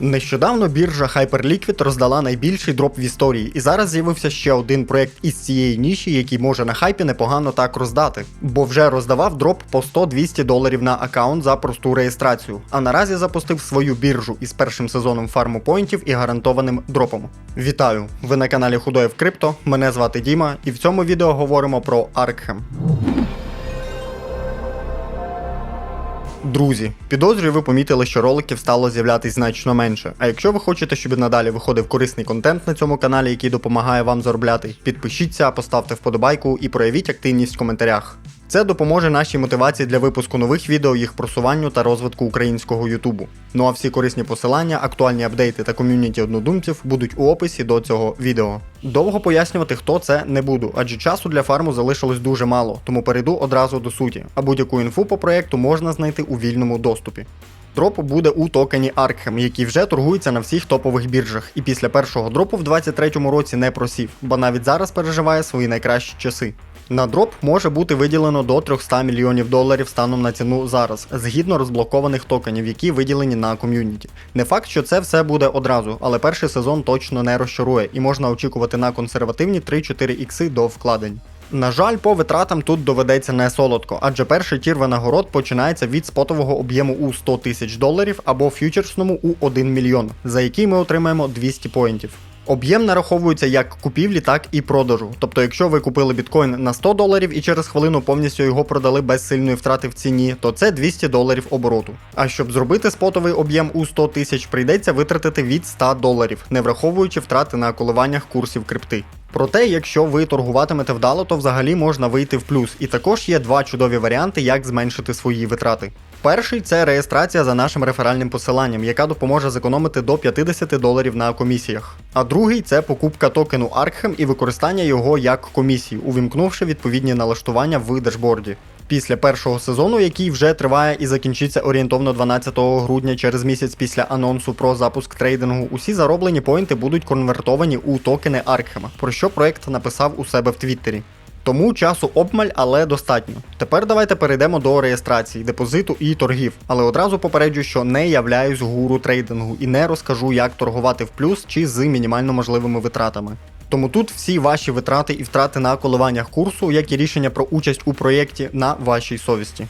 Нещодавно біржа Hyperliquid роздала найбільший дроп в історії, і зараз з'явився ще один проект із цієї ніші, який може на хайпі непогано так роздати. Бо вже роздавав дроп по 100-200 доларів на аккаунт за просту реєстрацію. А наразі запустив свою біржу із першим сезоном фарму поінтів і гарантованим дропом. Вітаю! Ви на каналі Худоєв Крипто. Мене звати Діма, і в цьому відео говоримо про Аркхем. Друзі, підозрюю, ви помітили, що роликів стало з'являтись значно менше. А якщо ви хочете, щоб надалі виходив корисний контент на цьому каналі, який допомагає вам заробляти, підпишіться, поставте вподобайку і проявіть активність в коментарях. Це допоможе нашій мотивації для випуску нових відео, їх просуванню та розвитку українського Ютубу. Ну а всі корисні посилання, актуальні апдейти та ком'юніті однодумців будуть у описі до цього відео. Довго пояснювати, хто це не буду, адже часу для фарму залишилось дуже мало, тому перейду одразу до суті. А будь-яку інфу по проєкту можна знайти у вільному доступі. Дроп буде у токені Arkham, який вже торгується на всіх топових біржах, і після першого дропу в 2023 році не просів, бо навіть зараз переживає свої найкращі часи. На дроп може бути виділено до 300 мільйонів доларів станом на ціну зараз, згідно розблокованих токенів, які виділені на ком'юніті. Не факт, що це все буде одразу, але перший сезон точно не розчарує і можна очікувати на консервативні 3-4 ікси до вкладень. На жаль, по витратам тут доведеться не солодко, адже перший тір винагород починається від спотового об'єму у 100 тисяч доларів або ф'ючерсному у 1 мільйон, за який ми отримаємо 200 поінтів. Об'єм нараховується як купівлі, так і продажу. Тобто, якщо ви купили біткоін на 100 доларів і через хвилину повністю його продали без сильної втрати в ціні, то це 200 доларів обороту. А щоб зробити спотовий об'єм у 100 тисяч, прийдеться витратити від 100 доларів, не враховуючи втрати на коливаннях курсів крипти. Проте, якщо ви торгуватимете вдало, то взагалі можна вийти в плюс. І також є два чудові варіанти, як зменшити свої витрати. Перший це реєстрація за нашим реферальним посиланням, яка допоможе зекономити до 50 доларів на комісіях. А другий це покупка токену Arkham і використання його як комісії, увімкнувши відповідні налаштування в дашборді. Після першого сезону, який вже триває і закінчиться орієнтовно 12 грудня через місяць після анонсу про запуск трейдингу, усі зароблені поінти будуть конвертовані у токени Аркхема, про що проект написав у себе в Твіттері. Тому часу обмаль, але достатньо. Тепер давайте перейдемо до реєстрації, депозиту і торгів. Але одразу попереджу, що не являюсь гуру трейдингу і не розкажу, як торгувати в плюс чи з мінімально можливими витратами. Тому тут всі ваші витрати і втрати на коливаннях курсу, як і рішення про участь у проєкті на вашій совісті.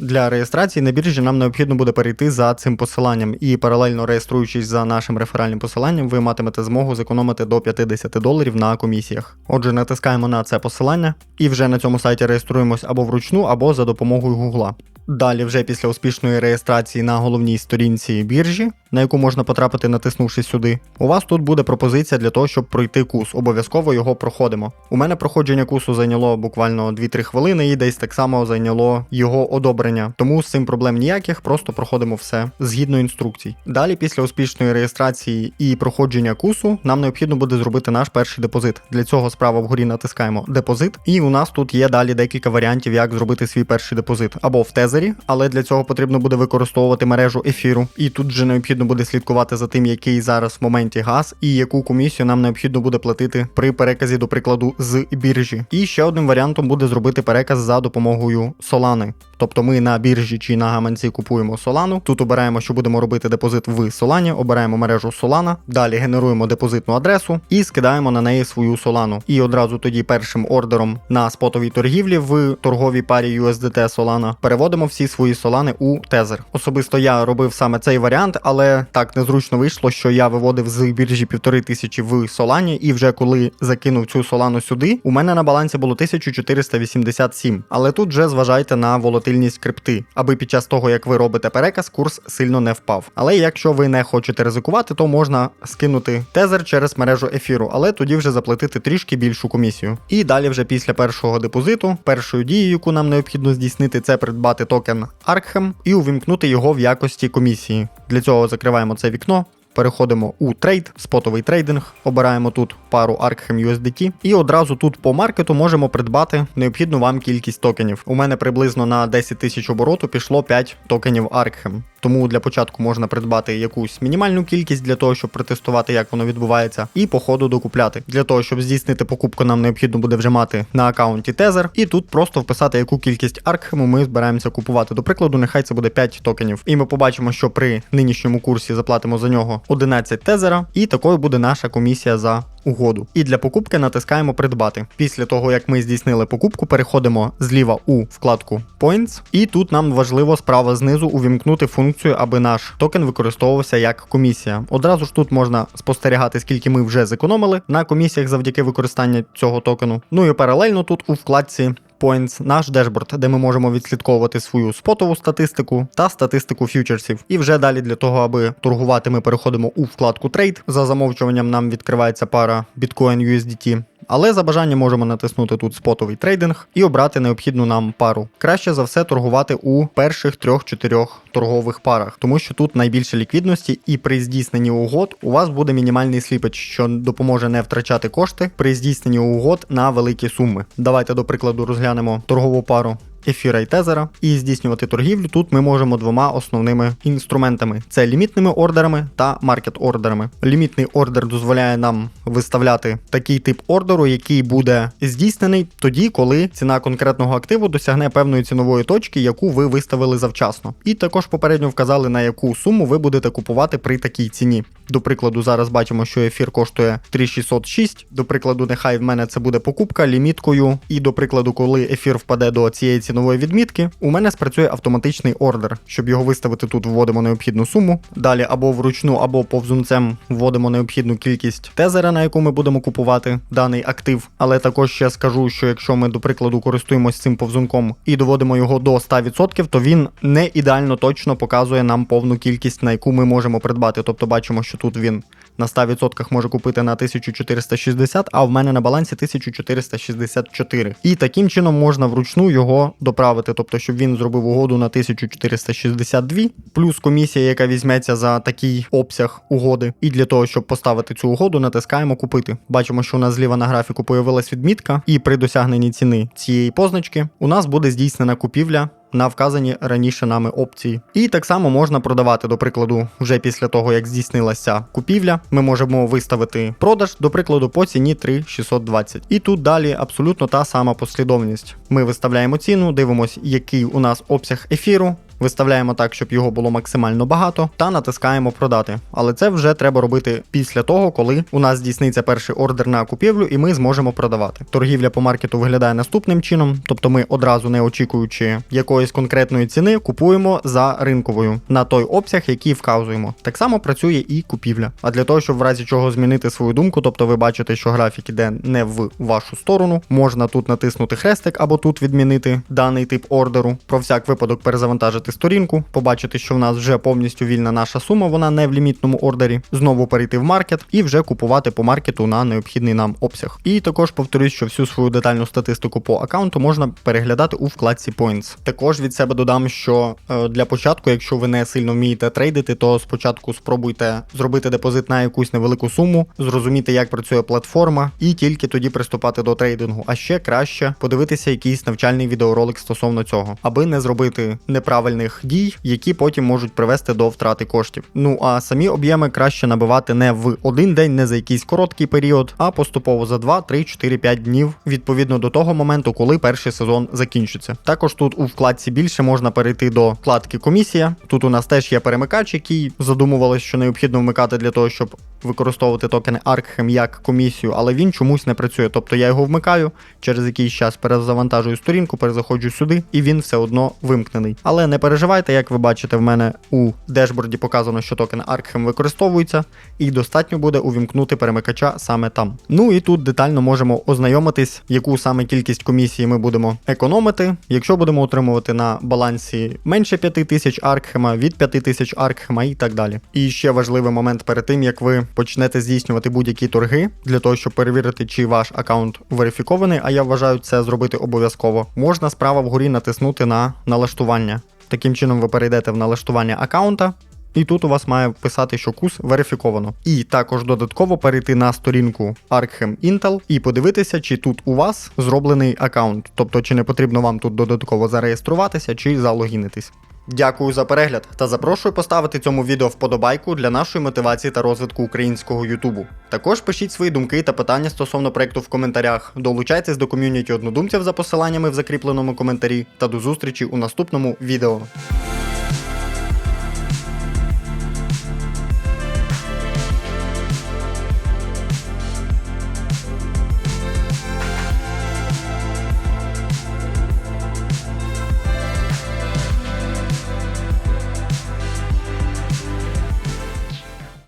Для реєстрації на біржі нам необхідно буде перейти за цим посиланням, і паралельно реєструючись за нашим реферальним посиланням, ви матимете змогу зекономити до 50 доларів на комісіях. Отже, натискаємо на це посилання і вже на цьому сайті реєструємось або вручну, або за допомогою Гугла. Далі, вже після успішної реєстрації на головній сторінці біржі, на яку можна потрапити, натиснувши сюди, у вас тут буде пропозиція для того, щоб пройти курс. Обов'язково його проходимо. У мене проходження курсу зайняло буквально 2-3 хвилини, і десь так само зайняло його одобрення. Тому з цим проблем ніяких, просто проходимо все згідно інструкцій. Далі, після успішної реєстрації і проходження курсу, нам необхідно буде зробити наш перший депозит. Для цього справа вгорі натискаємо депозит, і у нас тут є далі декілька варіантів, як зробити свій перший депозит або в тезері, але для цього потрібно буде використовувати мережу ефіру. І тут вже необхідно буде слідкувати за тим, який зараз в моменті газ, і яку комісію нам необхідно буде платити при переказі, до прикладу, з біржі. І ще одним варіантом буде зробити переказ за допомогою Solana. Тобто ми на біржі чи на гаманці купуємо Solana, Тут обираємо, що будемо робити депозит в Solana, обираємо мережу Solana, далі генеруємо депозитну адресу і скидаємо на неї свою Solana. І одразу тоді першим ордером на спотовій торгівлі в торговій парі USDT Solana переводимо всі свої Solana у тезер. Особисто я робив саме цей варіант, але так незручно вийшло, що я виводив з біржі півтори тисячі в Solana, і вже коли закинув цю Solana сюди, у мене на балансі було 1487. Але тут вже зважайте на волатильність крипти, аби під час того, як ви робите переказ, курс сильно не впав. Але якщо ви не хочете ризикувати, то можна скинути тезер через мережу ефіру, але тоді вже заплатити трішки більшу комісію. І далі, вже після першого депозиту, першою дією, яку нам необхідно здійснити, це придбати токен Arkham і увімкнути його в якості комісії. Для цього закриваємо це вікно. Переходимо у трейд, спотовий трейдинг, обираємо тут пару Arkham USDT. І одразу тут по маркету можемо придбати необхідну вам кількість токенів. У мене приблизно на 10 тисяч обороту пішло 5 токенів Arkham. Тому для початку можна придбати якусь мінімальну кількість для того, щоб протестувати, як воно відбувається, і по ходу докупляти. Для того, щоб здійснити покупку, нам необхідно буде вже мати на аккаунті тезер, і тут просто вписати, яку кількість аркхему ми збираємося купувати. До прикладу, нехай це буде 5 токенів. І ми побачимо, що при нинішньому курсі заплатимо за нього 11 тезера, і такою буде наша комісія за угоду. І для покупки натискаємо придбати. Після того, як ми здійснили покупку, переходимо зліва у вкладку Points, і тут нам важливо справа знизу увімкнути функцію, аби наш токен використовувався як комісія. Одразу ж тут можна спостерігати, скільки ми вже зекономили на комісіях завдяки використанню цього токену. Ну і паралельно тут у вкладці Points наш дешборд, де ми можемо відслідковувати свою спотову статистику та статистику фьючерсів. І вже далі для того, аби торгувати, ми переходимо у вкладку Trade. За замовчуванням нам відкривається пара Bitcoin USDT. Але за бажанням можемо натиснути тут спотовий трейдинг і обрати необхідну нам пару. Краще за все торгувати у перших трьох-чотирьох торгових парах, тому що тут найбільше ліквідності, і при здійсненні угод у вас буде мінімальний сліпець, що допоможе не втрачати кошти при здійсненні угод на великі суми. Давайте до прикладу розглянемо торгову пару ефіра і тезера. І здійснювати торгівлю тут ми можемо двома основними інструментами: це лімітними ордерами та маркет-ордерами. Лімітний ордер дозволяє нам виставляти такий тип ордеру, який буде здійснений тоді, коли ціна конкретного активу досягне певної цінової точки, яку ви виставили завчасно. І також попередньо вказали, на яку суму ви будете купувати при такій ціні. До прикладу, зараз бачимо, що ефір коштує 3606. До прикладу, нехай в мене це буде покупка ліміткою. І до прикладу, коли ефір впаде до цієї цінової відмітки, у мене спрацює автоматичний ордер. Щоб його виставити, тут вводимо необхідну суму. Далі або вручну, або повзунцем вводимо необхідну кількість тезера, на яку ми будемо купувати даний актив. Але також ще скажу, що якщо ми, до прикладу, користуємося цим повзунком і доводимо його до 100%, то він не ідеально точно показує нам повну кількість, на яку ми можемо придбати. Тобто бачимо, що тут він на 100% може купити на 1460, а в мене на балансі 1464. І таким чином можна вручну його доправити, тобто, щоб він зробив угоду на 1462, плюс комісія, яка візьметься за такий обсяг угоди. І для того, щоб поставити цю угоду, натискаємо купити. Бачимо, що у нас зліва на графіку появилась відмітка, і при досягненні ціни цієї позначки у нас буде здійснена купівля на вказані раніше нами опції. І так само можна продавати, до прикладу, вже після того, як здійснилася купівля, ми можемо виставити продаж, до прикладу, по ціні 3620. І тут далі абсолютно та сама послідовність. Ми виставляємо ціну, дивимося, який у нас обсяг ефіру. Виставляємо так, щоб його було максимально багато, та натискаємо продати. Але це вже треба робити після того, коли у нас здійсниться перший ордер на купівлю, і ми зможемо продавати. Торгівля по маркету виглядає наступним чином, тобто ми одразу не очікуючи якоїсь конкретної ціни, купуємо за ринковою на той обсяг, який вказуємо. Так само працює і купівля. А для того, щоб в разі чого змінити свою думку, тобто ви бачите, що графік іде не в вашу сторону, можна тут натиснути хрестик або тут відмінити даний тип ордеру. Про всяк випадок перезавантажити відкрити сторінку, побачити, що в нас вже повністю вільна наша сума, вона не в лімітному ордері. Знову перейти в маркет і вже купувати по маркету на необхідний нам обсяг. І також повторюсь, що всю свою детальну статистику по аккаунту можна переглядати у вкладці Points. Також від себе додам, що е, для початку, якщо ви не сильно вмієте трейдити, то спочатку спробуйте зробити депозит на якусь невелику суму, зрозуміти, як працює платформа, і тільки тоді приступати до трейдингу. А ще краще подивитися якийсь навчальний відеоролик стосовно цього, аби не зробити неправильно неправильних дій, які потім можуть привести до втрати коштів. Ну а самі об'єми краще набивати не в один день, не за якийсь короткий період, а поступово за 2, 3, 4, 5 днів відповідно до того моменту, коли перший сезон закінчиться. Також тут у вкладці більше можна перейти до вкладки комісія. Тут у нас теж є перемикач, який задумувалось, що необхідно вмикати для того, щоб використовувати токени Arkham як комісію, але він чомусь не працює. Тобто я його вмикаю, через якийсь час перезавантажую сторінку, перезаходжу сюди, і він все одно вимкнений. Але не переживайте, як ви бачите, в мене у дешборді показано, що токен Arkham використовується, і достатньо буде увімкнути перемикача саме там. Ну і тут детально можемо ознайомитись, яку саме кількість комісії ми будемо економити, якщо будемо отримувати на балансі менше 5000 Аркхема, від 5000 Аркхема і так далі. І ще важливий момент перед тим, як ви почнете здійснювати будь-які торги для того, щоб перевірити, чи ваш аккаунт верифікований, а я вважаю це зробити обов'язково. Можна справа вгорі натиснути на налаштування. Таким чином ви перейдете в налаштування аккаунта. і тут у вас має писати, що кус верифіковано. І також додатково перейти на сторінку Arkham Intel і подивитися, чи тут у вас зроблений аккаунт, тобто чи не потрібно вам тут додатково зареєструватися чи залогінитись. Дякую за перегляд та запрошую поставити цьому відео вподобайку для нашої мотивації та розвитку українського Ютубу. Також пишіть свої думки та питання стосовно проекту в коментарях. Долучайтесь до ком'юніті однодумців за посиланнями в закріпленому коментарі та до зустрічі у наступному відео.